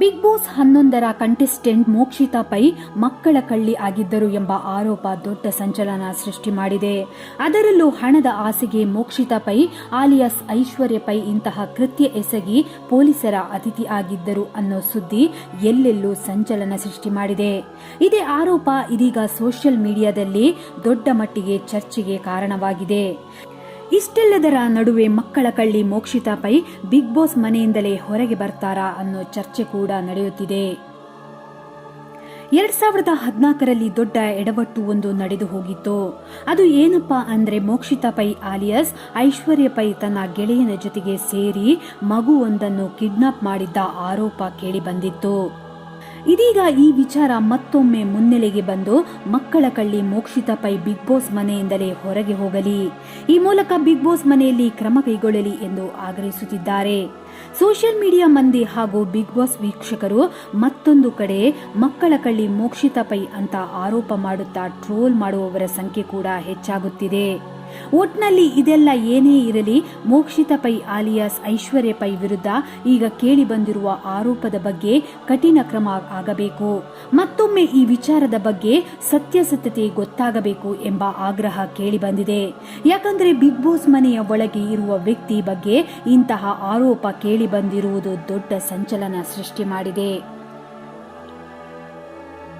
Big boss ಹನ್ನೊಂದರ contestant Mokshitha Pai ಮಕ್ಕಳ ಕಳ್ಳಿ ಆಗಿದ್ದರು ಎಂಬ ಆರೋಪ ದೊಡ್ಡ ಸಂಚಲನ ಸೃಷ್ಟಿ ಮಾಡಿದೆ. ಅದರಲ್ಲೂ ಹಣದ ಆಸೆಗೆ ಮೋಕ್ಷಿತಾ ಪೈ ಆಲಿಯಾಸ್ ಐಶ್ವರ್ಯ ಪೈ ಇಂತಹ ಕೃತ್ಯ ಎಸಗಿ ಪೊಲೀಸರ ಅತಿಥಿ ಆಗಿದ್ದರು ಅನ್ನೋ ಸುದ್ದಿ ಎಲ್ಲೆಲ್ಲೂ ಸಂಚಲನ ಸೃಷ್ಟಿ ಮಾಡಿದೆ. ಇದೇ ಆರೋಪ ಇದೀಗ ಸೋಷಿಯಲ್ ಮೀಡಿಯಾದಲ್ಲಿ ದೊಡ್ಡ ಮಟ್ಟಿಗೆ ಚರ್ಚೆಗೆ ಕಾರಣವಾಗಿದೆ. ಇಷ್ಟೆಲ್ಲದರ ನಡುವೆ ಮಕ್ಕಳ ಕಳ್ಳಿ ಮೋಕ್ಷಿತಾ ಪೈ ಬಿಗ್ ಬಾಸ್ ಮನೆಯಿಂದಲೇ ಹೊರಗೆ ಬರ್ತಾರಾ ಅನ್ನೋ ಚರ್ಚೆ ಕೂಡ ನಡೆಯುತ್ತಿದೆ. ಎರಡ್ ಸಾವಿರದ ಹದಿನಾಲ್ಕರಲ್ಲಿ ದೊಡ್ಡ ಎಡವಟ್ಟು ಒಂದು ನಡೆದು ಹೋಗಿತ್ತು. ಅದು ಏನಪ್ಪಾ ಅಂದ್ರೆ ಮೋಕ್ಷಿತಾ ಪೈ ಆಲಿಯಸ್ ಐಶ್ವರ್ಯ ಪೈ ತನ್ನ ಗೆಳೆಯನ ಜೊತೆಗೆ ಸೇರಿ ಮಗುವೊಂದನ್ನು ಕಿಡ್ನಾಪ್ ಮಾಡಿದ್ದ ಆರೋಪ ಕೇಳಿ ಬಂದಿತ್ತು. ಇದೀಗ ಈ ವಿಚಾರ ಮತ್ತೊಮ್ಮೆ ಮುನ್ನೆಲೆಗೆ ಬಂದು ಮಕ್ಕಳ ಕಳ್ಳಿ ಮೋಕ್ಷಿತ ಪೈ ಬಿಗ್ ಬಾಸ್ ಮನೆಯಿಂದಲೇ ಹೊರಗೆ ಹೋಗಲಿ. ಈ ಮೂಲಕ ಬಿಗ್ ಬಾಸ್ ಮನೆಯಲ್ಲಿ ಕ್ರಮ ಕೈಗೊಳ್ಳಲಿ ಎಂದು ಆಗ್ರಹಿಸುತ್ತಿದ್ದಾರೆ. ಸೋಷಿಯಲ್ ಮೀಡಿಯಾ ಮಂದಿ ಹಾಗೂ ಬಿಗ್ ಬಾಸ್ ವೀಕ್ಷಕರು ಮತ್ತೊಂದು ಕಡೆ ಮಕ್ಕಳ ಕಳ್ಳಿ ಮೋಕ್ಷಿತ ಪೈ ಅಂತ ಆರೋಪ ಮಾಡುತ್ತಾ ಟ್ರೋಲ್ ಮಾಡುವವರ ಸಂಖ್ಯೆ ಕೂಡ ಹೆಚ್ಚಾಗುತ್ತಿದೆ. ಒಟ್ನಲ್ಲಿ ಇದೆಲ್ಲ ಏನೇ ಇರಲಿ, ಮೋಕ್ಷಿತ ಪೈ ಆಲಿಯಾಸ್ ಐಶ್ವರ್ಯ ಪೈ ವಿರುದ್ಧ ಈಗ ಕೇಳಿ ಬಂದಿರುವ ಆರೋಪದ ಬಗ್ಗೆ ಕಠಿಣ ಕ್ರಮ ಆಗಬೇಕು. ಮತ್ತೊಮ್ಮೆ ಈ ವಿಚಾರದ ಬಗ್ಗೆ ಸತ್ಯಾಸತ್ಯತೆ ಗೊತ್ತಾಗಬೇಕು ಎಂಬ ಆಗ್ರಹ ಕೇಳಿ ಬಂದಿದೆ. ಯಾಕಂದ್ರೆ ಬಿಗ್ ಬಾಸ್ ಮನೆಯ ಒಳಗೆ ಇರುವ ವ್ಯಕ್ತಿ ಬಗ್ಗೆ ಇಂತಹ ಆರೋಪ ಕೇಳಿ ಬಂದಿರುವುದು ದೊಡ್ಡ ಸಂಚಲನ ಸೃಷ್ಟಿ ಮಾಡಿದೆ.